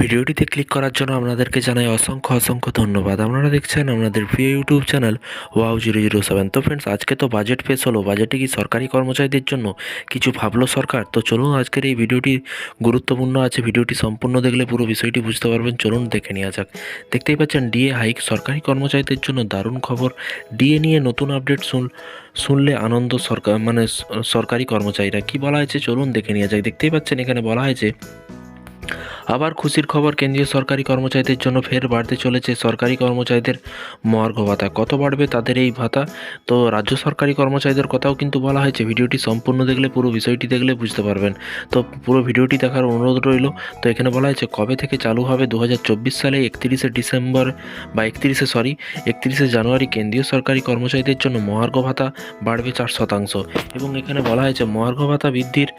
ভিডিওটিতে ক্লিক করার জন্য আপনাদেরকে জানাই অসংখ্য অসংখ্য ধন্যবাদ। আপনারা দেখছেন আপনাদের প্রিয় YouTube channel wow zero zero seven তো ফ্রেন্ডস আজকে তো বাজেট পেশ হলো। বাজেটে কি সরকারি কর্মচারীদের জন্য কিছু ভাবলো সরকার? তো চলুন আজকের এই ভিডিওটি গুরুত্বপূর্ণ আছে। ভিডিওটি সম্পূর্ণ দেখলে পুরো বিষয়টি বুঝতে পারবেন। চলুন দেখে নেওয়া যাক। দেখতেই পাচ্ছেন ডিএ হাইক সরকারি কর্মচারীদের জন্য দারুণ খবর। ডিএ নিয়ে নতুন আপডেট শুন, শুনলে আনন্দ সরকার মানে সরকারি কর্মচারীরা। কি বলা হয়েছে? চলুন দেখে নেওয়া যাক। দেখতেই পাচ্ছেন, এখানে বলা হয়েছে আবার খুশির খবর, কেন্দ্রীয় সরকারি কর্মচারীদের জন্য ফের বাড়তে চলেছে সরকারি কর্মচারীদের মহার্ঘ ভাতা। কত বাড়বে তাদের এই ভাতা? তো রাজ্য সরকারি কর্মচারীদের কথাও কিন্তু বলা হয়েছে। ভিডিওটি সম্পূর্ণ দেখলে, পুরো বিষয়টি দেখলে বুঝতে পারবেন। তো পুরো ভিডিওটি দেখার অনুরোধ রইল। তো এখানে বলা হয়েছে, কবে থেকে চালু হবে? দু হাজার চব্বিশ সালে একত্রিশে ডিসেম্বর বা একত্রিশে, সরি, একত্রিশে জানুয়ারি কেন্দ্রীয় সরকারি কর্মচারীদের জন্য মহার্ঘ ভাতা বাড়বে চার শতাংশ। এবং এখানে বলা হয়েছে মহার্ঘ ভাতা বৃদ্ধির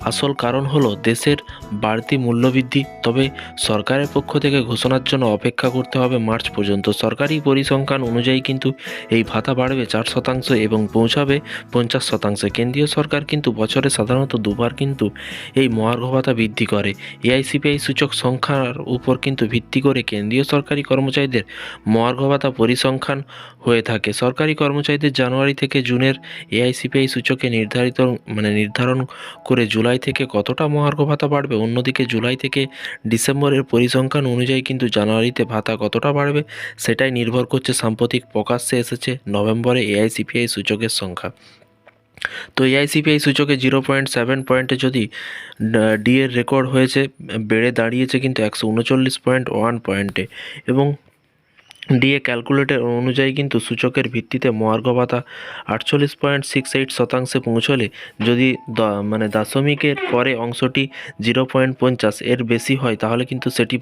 আসল কারণ হলো দেশের বাড়তি মূল্যবৃদ্ধি। তবে সরকারের পক্ষ থেকে ঘোষণার জন্য অপেক্ষা করতে হবে মার্চ পর্যন্ত। সরকারি পরিসংখ্যান অনুযায়ী কিন্তু এই ভাতা বাড়বে চার শতাংশ এবং পৌঁছাবে পঞ্চাশ শতাংশে। কেন্দ্রীয় সরকার কিন্তু বছরে সাধারণত দুবার কিন্তু এই মহার্ঘ ভাতা বৃদ্ধি করে। এআইসিপিআই সূচক সংখ্যার উপর কিন্তু ভিত্তি করে কেন্দ্রীয় সরকারি কর্মচারীদের মহার্ঘ ভাতা পরিসংখ্যান হয়ে থাকে। সরকারি কর্মচারীদের জানুয়ারি থেকে জুনের এআইসিপিআই সূচকে নির্ধারিত মানে নির্ধারণ করে জুলাই থেকে কতটা মহার্ঘ ভাতা বাড়বে? অন্যদিকে জুলাই থেকে ডিসেম্বরের পরিসংখ্যান অনুযায়ী কিন্তু জানুয়ারিতে ভাতা কতটা বাড়বে সেটাই নির্ভর করছে সাম্প্রতিক প্রকাশ্যে এসেছে নভেম্বরে এআইসিপিআই সূচকের সংখ্যা। তো এআইসিপিআই সূচকে জিরো পয়েন্ট সেভেন পয়েন্টে যদি ডি এর রেকর্ড হয়েছে, বেড়ে দাঁড়িয়েছে কিন্তু একশো উনচল্লিশ পয়েন্ট ওয়ান পয়েন্টে এবং ডিএ ক্যালকুলেটর অনুযায়ী কিন্তু সূচকের ভিত্তিতে মহার্ঘ ভাতা আটচল্লিশ পয়েন্ট সিক্স এইট শতাংশে পৌঁছলে যদি মানে দশমিকের পরে অংশটি জিরো পয়েন্ট পঞ্চাশ এর বেশি হয়, তাহলে কিন্তু সেটি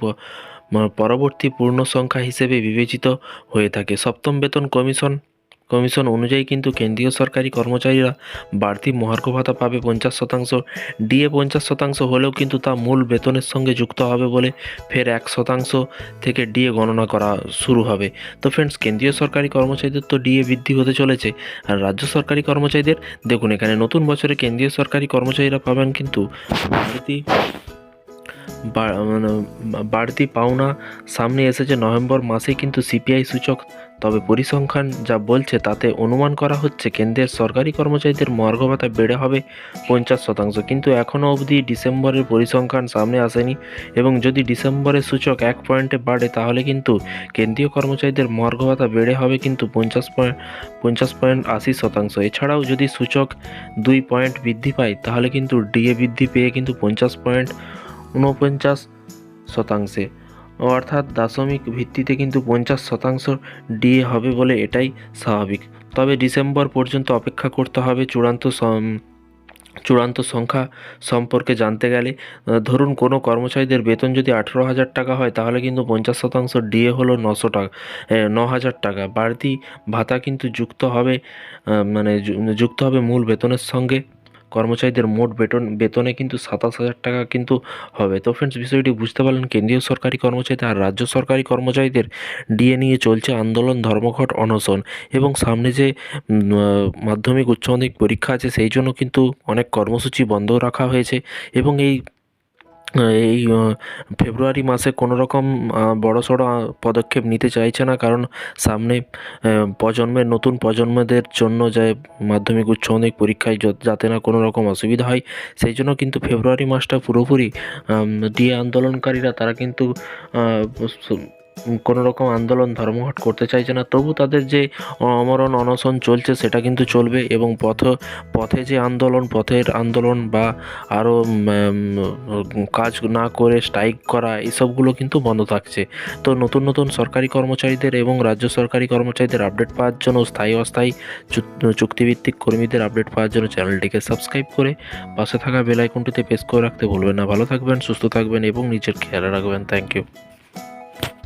পরবর্তী পূর্ণ সংখ্যা হিসেবে বিবেচিত হয়ে থাকে। সপ্তম বেতন কমিশন কমিশন অনুযায়ী কিন্তু কেন্দ্রীয় সরকারি কর্মচারীরা বাড়তি মহার্ঘ ভাতা পাবে পঞ্চাশ শতাংশ, ডিএ পঞ্চাশ শতাংশ হলেও কিন্তু তা মূল বেতনের সঙ্গে যুক্ত হবে বলে ফের এক শতাংশ থেকে ডিএ গণনা করা শুরু হবে। তো ফ্রেন্ডস কেন্দ্রীয় সরকারি কর্মচারীদের তো ডিএ বৃদ্ধি হতে চলেছে, আর রাজ্য সরকারি কর্মচারীদের, দেখুন এখানে নতুন বছরে কেন্দ্রীয় সরকারি কর্মচারীরা পাবেন কিন্তু বাড়তি বাড়তি পাওনা সামনে এসেছে নভেম্বর মাসে কিন্তু সিপিআই সূচক। তবে পরিসংখ্যান যা বলছে তাতে অনুমান করা হচ্ছে কেন্দ্রের সরকারি কর্মচারীদের মর্গ ভাতা বেড়ে হবে পঞ্চাশ শতাংশ। কিন্তু এখনও অবধি ডিসেম্বরের পরিসংখ্যান সামনে আসেনি এবং যদি ডিসেম্বরের সূচক এক পয়েন্টে বাড়ে তাহলে কিন্তু কেন্দ্রীয় কর্মচারীদের মর্গ ভাতা বেড়ে হবে কিন্তু পঞ্চাশ পয়েন্ট পঞ্চাশ পয়েন্ট আশি শতাংশ। এছাড়াও যদি সূচক দুই পয়েন্ট বৃদ্ধি পায় তাহলে কিন্তু ডিএ বৃদ্ধি পেয়ে কিন্তু পঞ্চাশ পয়েন্ট ঊনপঞ্চাশ শতাংশে। অর্থাৎ দশমিক ভিত্তিতে কিন্তু পঞ্চাশ শতাংশ ডিএ হবে বলে এটাই স্বাভাবিক। তবে ডিসেম্বর পর্যন্ত অপেক্ষা করতে হবে চূড়ান্ত চূড়ান্ত সংখ্যা সম্পর্কে জানতে গেলে। ধরুন কোনো কর্মচারীদের বেতন যদি আঠেরো হাজার টাকা হয়, তাহলে কিন্তু পঞ্চাশ শতাংশ ডিএ হলো নশো টাকা ন হাজার টাকা। বাড়তি ভাতা কিন্তু যুক্ত হবে মানে যুক্ত হবে মূল বেতনের সঙ্গে। কর্মচারীদের মোট বেতন, বেতনে কিন্তু সাতাশ হাজার টাকা কিন্তু হবে। তো ফ্রেন্ডস বিষয়টি বুঝতে পারলেন, কেন্দ্রীয় সরকারি কর্মচারীদের আর রাজ্য সরকারি কর্মচারীদের ডিএ নিয়ে চলছে আন্দোলন, ধর্মঘট, অনশন এবং সামনে যে মাধ্যমিক, উচ্চ মাধ্যমিক পরীক্ষা আছে, সেই জন্য কিন্তু অনেক কর্মসূচি বন্ধ রাখা হয়েছে এবং এই এই ফেব্রুয়ারি মাসে কোনো রকম বড় সড়ো পদক্ষেপ নিতে চাইছে না, কারণ সামনে প্রজন্মের, নতুন প্রজন্মদের জন্য যে মাধ্যমিক, উচ্চ মাধ্যমিক পরীক্ষায় যাতে না কোনো রকম অসুবিধা হয়, সেই জন্য কিন্তু ফেব্রুয়ারি মাসটা পুরোপুরি দিয়ে আন্দোলনকারীরা, তারা কিন্তু কোনো রকম আন্দোলন ধর্মঘট করতে চাইছে না, তবু তাদের যে অমরণ অনশন চলছে সেটা কিন্তু চলবে এবং পথ, পথে যে আন্দোলন, পথের আন্দোলন বা আরও কাজ না করে স্ট্রাইক করা, এসবগুলো কিন্তু বন্ধ থাকছে। তো নতুন নতুন সরকারি কর্মচারীদের এবং রাজ্য সরকারি কর্মচারীদের আপডেট পাওয়ার জন্য স্থায়ী, অস্থায়ী চুক্তিভিত্তিক কর্মীদের আপডেট পাওয়ার জন্য চ্যানেলটিকে সাবস্ক্রাইব করে পাশে থাকা বেল আইকনটিতে প্রেস করে রাখতে ভুলবেন না। ভালো থাকবেন, সুস্থ থাকবেন এবং নিজের খেয়াল রাখবেন। Thank you